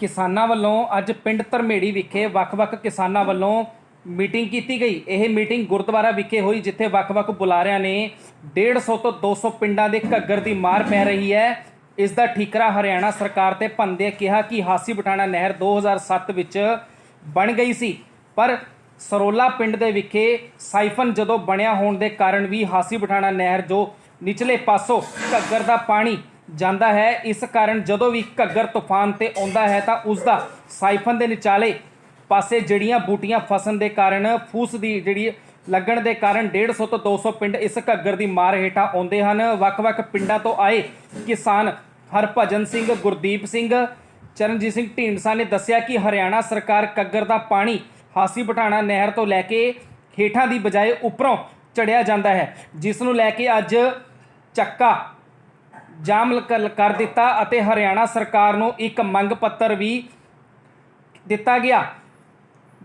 ਕਿਸਾਨਾਂ ਵੱਲੋਂ ਅੱਜ ਪਿੰਡ ਧਰਮੇੜੀ ਵਿਖੇ ਵੱਖ-ਵੱਖ ਕਿਸਾਨਾਂ ਵੱਲੋਂ ਮੀਟਿੰਗ ਕੀਤੀ ਗਈ। ਇਹ ਮੀਟਿੰਗ ਗੁਰਦੁਆਰਾ ਵਿਖੇ ਹੋਈ, ਜਿੱਥੇ ਵੱਖ-ਵੱਖ ਬੁਲਾਰਿਆਂ ਨੇ 150 ਤੋਂ 200 ਪਿੰਡਾਂ ਦੇ ਘੱਗਰ ਦੀ ਮਾਰ ਪੈ ਰਹੀ ਹੈ। ਇਸ ਦਾ ਠੀਕਰਾ ਹਰਿਆਣਾ ਸਰਕਾਰ ਤੇ ਭੰਦੇ ਕਿਹਾ ਕਿ ਹਾਸੀ ਬਟਾਣਾ ਨਹਿਰ 2007 ਵਿੱਚ ਬਣ ਗਈ ਸੀ। ਪਰ ਸਰੋਲਾ ਪਿੰਡ ਦੇ ਵਿਖੇ ਸਾਈਫਨ ਜਦੋਂ ਬਣਿਆ ਹੋਣ ਦੇ ਕਾਰਨ ਵੀ ਹਾਸੀ ਬਟਾਣਾ ਨਹਿਰ ਜੋ ਨਿਚਲੇ ਪਾਸੋਂ ਘੱਗਰ ਦਾ ਪਾਣੀ ਜਾਂਦਾ ਹੈ। ਇਸ ਕਾਰਨ ਜਦੋਂ ਵੀ ਘੱਗਰ ਤੂਫਾਨ ਤੇ ਆਉਂਦਾ ਹੈ ਤਾਂ ਉਸ ਦਾ ਸਾਈਫਨ ਦੇ ਨਿਚਾਲੇ ਪਾਸੇ ਜੜੀਆਂ ਬੂਟੀਆਂ ਫਸਣ ਦੇ ਕਾਰਨ, ਫੂਸ ਦੀ ਜਿਹੜੀ ਲੱਗਣ ਦੇ ਕਾਰਨ 150 ਤੋਂ 200 ਪਿੰਡ ਇਸ ਘੱਗਰ ਦੀ ਮਾਰ ਹੇਠਾਂ ਆਉਂਦੇ ਹਨ। ਵੱਖ-ਵੱਖ ਪਿੰਡਾਂ ਤੋਂ ਆਏ ਕਿਸਾਨ ਹਰਭਜਨ ਸਿੰਘ, ਗੁਰਦੀਪ ਸਿੰਘ, ਚਰਨਜੀਤ ਸਿੰਘ ਢੀਂਡਸਾ ਨੇ ਦੱਸਿਆ ਕਿ ਹਰਿਆਣਾ ਸਰਕਾਰ ਘੱਗਰ ਦਾ ਪਾਣੀ ਹਾਸੀ ਬਟਾਣਾ ਨਹਿਰ ਤੋਂ ਲੈ ਕੇ ਹੇਠਾਂ ਦੀ ਬਜਾਏ ਉੱਪਰੋਂ ਚੜਿਆ ਜਾਂਦਾ ਹੈ। ਜਿਸ ਨੂੰ ਲੈ ਕੇ ਅੱਜ ਚੱਕਾ ਜਾਮ ਲ- ਕਰ ਦਿੱਤਾ ਅਤੇ ਹਰਿਆਣਾ ਸਰਕਾਰ ਨੂੰ ਇੱਕ ਮੰਗ ਪੱਤਰ ਵੀ ਦਿੱਤਾ ਗਿਆ।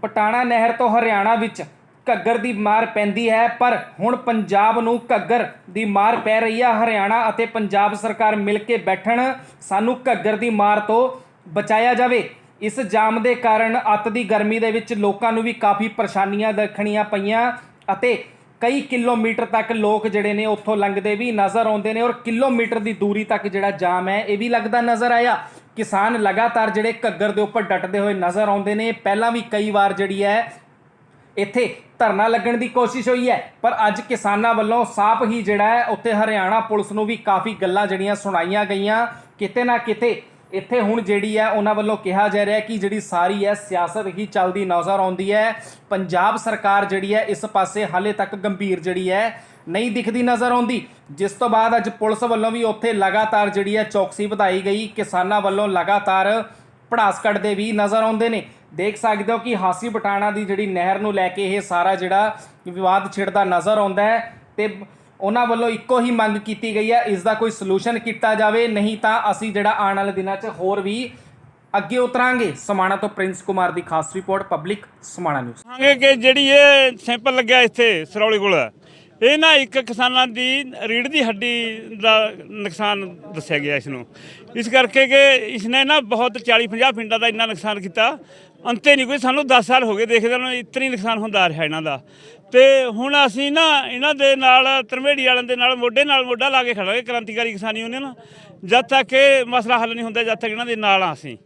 ਪਟਾਣਾ ਨਹਿਰ ਤੋਂ ਹਰਿਆਣਾ ਵਿੱਚ ਘੱਗਰ ਦੀ ਮਾਰ ਪੈਂਦੀ ਹੈ, ਪਰ ਹੁਣ ਪੰਜਾਬ ਨੂੰ ਘੱਗਰ ਦੀ ਮਾਰ ਪੈ ਰਹੀ ਹੈ ਹਰਿਆਣਾ ਅਤੇ ਪੰਜਾਬ ਸਰਕਾਰ ਮਿਲ ਕੇ ਬੈਠਣ, ਸਾਨੂੰ ਘੱਗਰ ਦੀ ਮਾਰ ਤੋਂ ਬਚਾਇਆ ਜਾਵੇ। ਇਸ ਜਾਮ ਦੇ ਕਾਰਨ ਅੱਤ ਦੀ ਗਰਮੀ ਦੇ ਵਿੱਚ ਲੋਕਾਂ ਨੂੰ ਵੀ ਕਾਫੀ ਪਰੇਸ਼ਾਨੀਆਂ ਦੇਖਣੀਆਂ ਪਈਆਂ ਅਤੇ ਕਈ ਕਿਲੋਮੀਟਰ ਤੱਕ ਲੋਕ ਜਿਹੜੇ ਨੇ ਉੱਥੋਂ ਲੰਘਦੇ ਵੀ ਨਜ਼ਰ ਆਉਂਦੇ ਨੇ ਔਰ ਕਿਲੋਮੀਟਰ ਦੀ ਦੂਰੀ ਤੱਕ ਜਿਹੜਾ ਜਾਮ ਹੈ, ਇਹ ਵੀ ਲੱਗਦਾ ਨਜ਼ਰ ਆਇਆ। ਕਿਸਾਨ ਲਗਾਤਾਰ ਜਿਹੜੇ ਘੱਗਰ ਦੇ ਉੱਪਰ ਡਟਦੇ ਹੋਏ ਨਜ਼ਰ ਆਉਂਦੇ ਨੇ। ਪਹਿਲਾਂ ਵੀ ਕਈ ਵਾਰ ਜਿਹੜੀ ਹੈ, ਇੱਥੇ ਧਰਨਾ ਲੱਗਣ ਦੀ ਕੋਸ਼ਿਸ਼ ਹੋਈ ਹੈ, ਪਰ ਅੱਜ ਕਿਸਾਨਾਂ ਵੱਲੋਂ ਸਾਫ਼ ਹੀ ਜਿਹੜਾ ਹੈ, ਉੱਥੇ ਹਰਿਆਣਾ ਪੁਲਿਸ ਨੂੰ ਵੀ ਕਾਫੀ ਗੱਲਾਂ ਜਿਹੜੀਆਂ ਸੁਣਾਈਆਂ ਗਈਆਂ। ਕਿਤੇ ਨਾ ਕਿਤੇ ਇੱਥੇ ਹੁਣ ਜਿਹੜੀ ਹੈ ਉਹਨਾਂ ਵੱਲੋਂ ਕਿਹਾ ਜਾ ਰਿਹਾ ਕਿ ਜਿਹੜੀ ਸਾਰੀ ਹੈ ਸਿਆਸਤ ਹੀ ਚੱਲਦੀ ਨਜ਼ਰ ਆਉਂਦੀ ਹੈ। ਪੰਜਾਬ ਸਰਕਾਰ ਜਿਹੜੀ ਹੈ ਇਸ ਪਾਸੇ ਹਾਲੇ ਤੱਕ ਗੰਭੀਰ ਜਿਹੜੀ ਹੈ ਨਹੀਂ ਦਿਖਦੀ ਨਜ਼ਰ ਆਉਂਦੀ। ਜਿਸ ਤੋਂ ਬਾਅਦ ਅੱਜ ਪੁਲਿਸ ਵੱਲੋਂ ਵੀ ਉੱਥੇ ਲਗਾਤਾਰ ਜਿਹੜੀ ਹੈ ਚੌਕਸੀ ਵਧਾਈ ਗਈ। ਕਿਸਾਨਾਂ ਵੱਲੋਂ ਲਗਾਤਾਰ ਪੜਾਸ ਕੱਢਦੇ ਵੀ ਨਜ਼ਰ ਆਉਂਦੇ ਨੇ। ਦੇਖ ਸਕਦੇ ਹੋ ਕਿ ਹਾਸੀ ਬਟਾਣਾ ਦੀ ਜਿਹੜੀ ਨਹਿਰ ਨੂੰ ਲੈ ਕੇ ਇਹ ਸਾਰਾ ਜਿਹੜਾ ਵਿਵਾਦ ਛਿੜਦਾ ਨਜ਼ਰ ਆਉਂਦਾ ਹੈ ਤੇ ਉਹਨਾਂ ਵੱਲੋਂ ਇੱਕੋ ਹੀ ਮੰਗ ਕੀਤੀ ਗਈ ਹੈ, ਇਸ ਦਾ ਕੋਈ ਸੋਲੂਸ਼ਨ ਕੀਤਾ ਜਾਵੇ, ਨਹੀਂ ਤਾਂ ਅਸੀਂ ਜਿਹੜਾ ਆਉਣ ਵਾਲੇ ਦਿਨਾਂ 'ਚ ਹੋਰ ਵੀ ਅੱਗੇ ਉਤਰਾਂਗੇ। ਸਮਾਣਾ ਤੋਂ ਪ੍ਰਿੰਸ ਕੁਮਾਰ ਦੀ ਖਾਸ ਰਿਪੋਰਟ, ਪਬਲਿਕ ਸਮਾਣਾ ਨਿਊਜ਼। ਕਹਾਂਗੇ ਕਿ ਜਿਹੜੀ ਇਹ ਸੈਂਪਲ ਲੱਗਿਆ ਇੱਥੇ, ਸਰੌਲੀ ਕੋਲ, ਇਹ ਨਾ ਇੱਕ ਕਿਸਾਨਾਂ ਦੀ ਰੀੜ ਦੀ ਹੱਡੀ ਦਾ ਨੁਕਸਾਨ ਦੱਸਿਆ ਗਿਆ ਇਸ ਨੂੰ। ਇਸ ਕਰਕੇ ਕਿ ਇਸਨੇ ਨਾ ਬਹੁਤ 40 50 ਪਿੰਡਾਂ ਦਾ ਇੰਨਾ ਨੁਕਸਾਨ ਕੀਤਾ। ਅੰਤੇ ਨਹੀਂ ਕੋਈ, ਸਾਨੂੰ 10 ਸਾਲ ਹੋ ਗਏ ਦੇਖਦੇ ਨੂੰ, ਇਤਨੀ ਨੁਕਸਾਨ ਹੁੰਦਾ ਰਿਹਾ ਇਹਨਾਂ ਦਾ। ਤੇ ਹੁਣ ਅਸੀਂ ਨਾ ਇਹਨਾਂ ਦੇ ਨਾਲ, ਤਰਮੇੜੀ ਵਾਲਿਆਂ ਦੇ ਨਾਲ, ਮੋਢੇ ਨਾਲ ਮੋਢਾ ਲਾ ਕੇ ਖੜਾਂਗੇ ਕ੍ਰਾਂਤੀਕਾਰੀ ਕਿਸਾਨੀ ਯੂਨੀਅਨ ਜਦ ਤੱਕ ਇਹ ਮਸਲਾ ਹੱਲ ਨਹੀਂ ਹੁੰਦਾ, ਜਦ ਤੱਕ ਇਹਨਾਂ ਦੇ ਨਾਲ ਆ ਅਸੀਂ।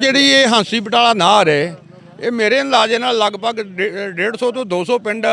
ਜਿਹੜੀ ਇਹ ਹਾਂਸੀ ਬਟਾਲਾ ਨਹਿਰ ਹੈ ਇਹ ਮੇਰੇ ਅੰਦਾਜ਼ੇ ਨਾਲ ਲਗਭਗ ਡੇ- 150 ਤੋਂ 200 ਪਿੰਡ,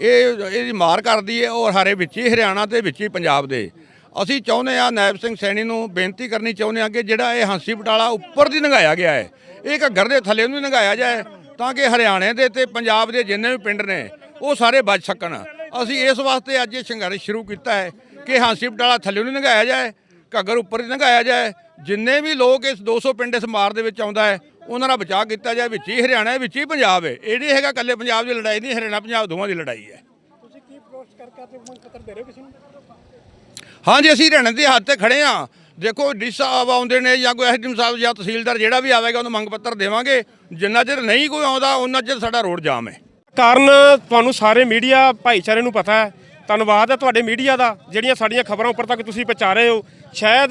ਇਹ, ਇਹਦੀ ਮਾਰ ਕਰਦੀ ਹੈ, ਔਰ ਹਰੇ ਵਿੱਚ ਹੀ, ਹਰਿਆਣਾ ਤੇ ਵਿੱਚ ਹੀ, ਪੰਜਾਬ ਦੇ। ਅਸੀਂ ਚਾਹੁੰਦੇ ਆ ਨਾਇਬ ਸਿੰਘ ਸੈਣੀ ਨੂੰ ਬੇਨਤੀ ਕਰਨੀ ਚਾਹੁੰਦੇ ਆ ਕਿ ਜਿਹੜਾ ਇਹ ਹਾਂਸੀ ਬਟਾਲਾ ਉੱਪਰ ਦੀ ਲੰਘਾਇਆ ਗਿਆ ਹੈ, ਇਹ ਘੱਗਰ ਦੇ ਥੱਲੇ ਨੂੰ ਲੰਘਾਇਆ ਜਾਏ ਤਾਂ ਕਿ ਹਰਿਆਣੇ ਦੇ ਤੇ ਪੰਜਾਬ ਦੇ ਜਿੰਨੇ ਵੀ ਪਿੰਡ ਨੇ, ਉਹ ਸਾਰੇ ਬਚ ਸਕਣ। ਅਸੀਂ ਇਸ ਵਾਸਤੇ ਅੱਜ ਇਹ ਸੰਘਰਸ਼ ਸ਼ੁਰੂ ਕੀਤਾ ਹੈ ਕਿ ਹਾਂਸੀ ਬਟਾਲਾ ਥੱਲੇ ਨੂੰ ਲੰਘਾਇਆ ਜਾਏ, ਘੱਗਰ ਉੱਪਰ ਦੀ ਲੰਘਾਇਆ ਜਾਏ। ਜਿੰਨੇ ਵੀ ਲੋਕ ਇਸ 200 ਪਿੰਡ ਇਸ ਮਾਰ ਦੇ ਵਿੱਚ ਆਉਂਦਾ ਹੈ, ਉਹਨਾਂ ਦਾ ਬਚਾਅ ਕੀਤਾ ਜਾਏ। ਵਿੱਚ ਹੀ ਹਰਿਆਣਾ ਵਿੱਚ ਹੀ ਪੰਜਾਬ ਹੈ। ਇਹ ਨਹੀਂ ਹੈਗਾ ਇਕੱਲੇ ਪੰਜਾਬ ਦੀ ਲੜਾਈ ਨਹੀਂ, ਹਰਿਆਣਾ ਪੰਜਾਬ ਦੋਵਾਂ ਦੀ ਲੜਾਈ ਹੈ। ਤੁਸੀਂ ਹਾਂਜੀ, ਅਸੀਂ ਰਹਿਣ ਦੇ ਹੱਥ ਤੇ ਖੜੇ ਆ ਦੇਖੋ, ਡੀ ਸਾਹਿਬ ਆਉਂਦੇ ਨੇ ਜਾਂ ਕੋਈ ਐਸਡੀਐਮ ਸਾਹਿਬ ਜਾਂ ਤਹਿਸੀਲਦਾਰ ਜਿਹੜਾ ਵੀ ਆਵੇਗਾ, ਉਹਨੂੰ ਮੰਗ ਪੱਤਰ ਦੇਵਾਂਗੇ। ਜਿੰਨਾ ਚਿਰ ਨਹੀਂ ਕੋਈ ਆਉਂਦਾ ਉਹਨਾਂ ਚਿਰ ਸਾਡਾ ਰੋਡ ਜਾਮ ਹੈ। ਕਾਰਨ ਤੁਹਾਨੂੰ ਸਾਰੇ ਮੀਡੀਆ ਭਾਈਚਾਰੇ ਨੂੰ ਪਤਾ ਹੈ। ਧੰਨਵਾਦ ਹੈ ਤੁਹਾਡੇ ਮੀਡੀਆ ਦਾ, ਜਿਹੜੀਆਂ ਸਾਡੀਆਂ ਖਬਰਾਂ ਉੱਪਰ ਤੱਕ ਤੁਸੀਂ ਪਹੁੰਚਾ ਰਹੇ ਹੋ। ਸ਼ਾਇਦ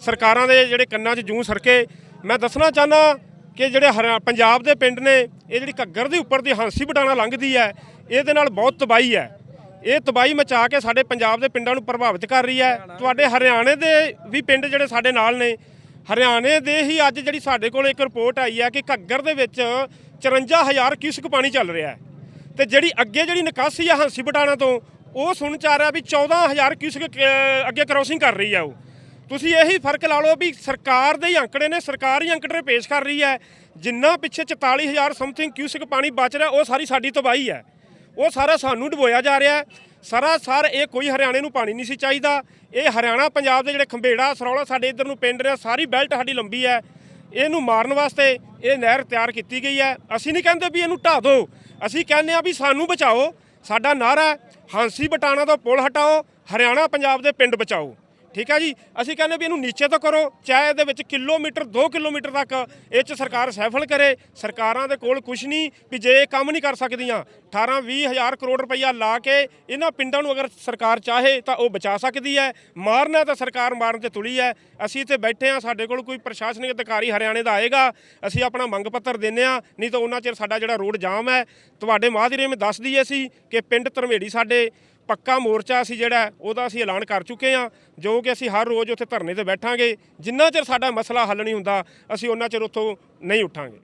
ਸਰਕਾਰਾਂ ਦੇ ਜਿਹੜੇ ਕੰਨਾਂ 'ਚ ਜੂੰ ਸਰਕੇ। ਮੈਂ ਦੱਸਣਾ ਚਾਹਨਾ ਕਿ ਜਿਹੜੇ ਹਰਿਆ- ਪੰਜਾਬ ਦੇ ਪਿੰਡ ਨੇ, ਇਹ ਜਿਹੜੀ ਘੱਗਰ ਦੇ ਉੱਪਰ ਦੀ ਹਾਂਸੀ ਬਟਾਣਾ ਲੰਘਦੀ ਹੈ, ਇਹਦੇ ਨਾਲ ਬਹੁਤ ਤਬਾਹੀ ਹੈ। ਇਹ ਤਬਾਹੀ ਮਚਾ ਕੇ ਸਾਡੇ ਪੰਜਾਬ ਦੇ ਪਿੰਡਾਂ ਨੂੰ ਪ੍ਰਭਾਵਿਤ ਕਰ ਰਹੀ ਹੈ। ਤੁਹਾਡੇ ਹਰਿਆਣੇ ਦੇ ਵੀ ਪਿੰਡ ਜਿਹੜੇ ਸਾਡੇ ਨਾਲ ਨੇ, ਹਰਿਆਣੇ ਦੇ ਹੀ ਅੱਜ ਜਿਹੜੀ ਸਾਡੇ ਕੋਲ ਇੱਕ ਰਿਪੋਰਟ ਆਈ ਹੈ ਕਿ ਘੱਗਰ ਦੇ ਵਿੱਚ 54000 ਕਿਊਸਕ ਪਾਣੀ ਚੱਲ ਰਿਹਾ ਹੈ। ਤੇ ਜਿਹੜੀ ਅੱਗੇ ਜਿਹੜੀ ਨਿਕਾਸੀ ਆ ਹਾਂਸੀ ਬਟਾਣਾ ਤੋਂ, ਉਹ ਸੁਣ ਚ ਆ ਰਿਹਾ ਵੀ 14000 ਕਿਊਸਕ ਕ- ਅੱਗੇ ਕ੍ਰੋਸਿੰਗ ਕਰ ਰਹੀ ਆ ਉਹ। ਤੁਸੀਂ ਇਹੀ ਫ਼ਰਕ ਲਾ ਲਓ ਵੀ ਸਰਕਾਰ ਦੇ ਹੀ ਅੰਕੜੇ ਨੇ, ਸਰਕਾਰ ਹੀ ਅੰਕੜੇ ਪੇਸ਼ ਕਰ ਰਹੀ ਹੈ। ਜਿੰਨਾ ਪਿੱਛੇ 44000 ਸਮਥਿੰਗ ਕਿਊਸਕ ਪਾਣੀ ਬਚ ਰਿਹਾ, ਉਹ ਸਾਰੀ ਸਾਡੀ ਤਬਾਹੀ ਹੈ। ਉਹ ਸਾਰਾ ਸਾਨੂੰ ਡਬੋਇਆ ਜਾ ਰਿਹਾ ਹੈ। ਸਾਰਾ ਸਾਰ ਇਹ ਕੋਈ ਹਰਿਆਣੇ ਨੂੰ ਪਾਣੀ ਨਹੀਂ ਸੀ ਚਾਹੀਦਾ। ਇਹ ਹਰਿਆਣਾ, ਪੰਜਾਬ ਦੇ ਜਿਹੜੇ ਖੰਬੇੜਾ, ਸਰੌਲਾ ਸਾਡੇ ਇਧਰ ਨੂੰ ਪਿੰਡ ਨੇ ਸਾਰੀ ਬੈਲਟ ਸਾਡੀ ਲੰਬੀ ਹੈ। ਇਹਨੂੰ ਮਾਰਨ ਵਾਸਤੇ ਇਹ ਨਹਿਰ ਤਿਆਰ ਕੀਤੀ ਗਈ ਹੈ। ਅਸੀਂ ਨਹੀਂ ਕਹਿੰਦੇ ਵੀ ਇਹਨੂੰ ਢਾਹ ਦਿਓ। ਅਸੀਂ ਕਹਿੰਦੇ ਆ ਵੀ ਸਾਨੂੰ ਬਚਾਓ। ਸਾਡਾ ਨਾਰਾ ਹੈ, ਹਾਂਸੀ ਬਟਾਣਾ ਤੋਂ ਪੁਲ ਹਟਾਓ। ਹਰਿਆਣਾ, ਪੰਜਾਬ ਦੇ ਪਿੰਡ ਬਚਾਓ। ਠੀਕ ਹੈ ਜੀ? ਅਸੀਂ ਕਹਿੰਦੇ ਵੀ ਇਹਨੂੰ ਨੀਚੇ ਤੋਂ ਕਰੋ, ਚਾਹੇ ਇਹਦੇ ਵਿੱਚ ਕਿਲੋਮੀਟਰ 2 ਕਿਲੋਮੀਟਰ ਤੱਕ ਇਹ ਚ ਸਰਕਾਰ ਸੈਫਲ ਕਰੇ। ਸਰਕਾਰਾਂ ਦੇ ਕੋਲ ਕੁਝ ਨਹੀਂ ਵੀ ਜੇ ਇਹ ਕੰਮ ਨਹੀਂ ਕਰ ਸਕਦੀਆਂ 18 20 ਹਜ਼ਾਰ ਕਰੋੜ ਰੁਪਈਆ ਲਾ ਕੇ ਇਹਨਾਂ ਪਿੰਡਾਂ ਨੂੰ ਅਗਰ ਸਰਕਾਰ ਚਾਹੇ ਤਾਂ ਉਹ ਬਚਾ ਸਕਦੀ ਹੈ। ਮਾਰਨਾ ਤਾਂ ਸਰਕਾਰ ਮਾਰਨ ਤੇ ਤੁਲੀ ਹੈ। ਅਸੀਂ ਇੱਥੇ ਬੈਠੇ ਆ ਸਾਡੇ ਕੋਲ ਕੋਈ ਪ੍ਰਸ਼ਾਸਨਿਕ ਅਧਿਕਾਰੀ ਹਰਿਆਣੇ ਦਾ ਆਏਗਾ। ਅਸੀਂ ਆਪਣਾ ਮੰਗ ਪੱਤਰ ਦਿੰਨੇ ਆ ਨਹੀਂ ਤਾਂ ਉਹਨਾਂ ਚਿਰ ਸਾਡਾ ਜਿਹੜਾ ਰੋਡ ਜਾਮ ਹੈ ਤੁਹਾਡੇ ਮਾਧਿਰੇ ਵਿੱਚ ਦੱਸ ਦਈਏ ਅਸੀਂ ਕਿ ਪਿੰਡ ਧਰਮੇੜੀ ਸਾਡੇ ਪੱਕਾ ਮੋਰਚਾ ਅਸੀਂ ਜਿਹੜਾ ਉਹਦਾ ਅਸੀਂ ਐਲਾਨ ਕਰ ਚੁੱਕੇ ਹਾਂ, ਜੋ ਕਿ ਅਸੀਂ ਹਰ ਰੋਜ਼ ਉੱਥੇ ਧਰਨੇ ਤੇ ਬੈਠਾਂਗੇ। ਜਿੰਨਾ ਚਿਰ ਸਾਡਾ ਮਸਲਾ ਹੱਲ ਨਹੀਂ ਹੁੰਦਾ, ਅਸੀਂ ਉਹਨਾਂ ਚਿਰ ਉੱਥੋਂ ਨਹੀਂ ਉੱਠਾਂਗੇ।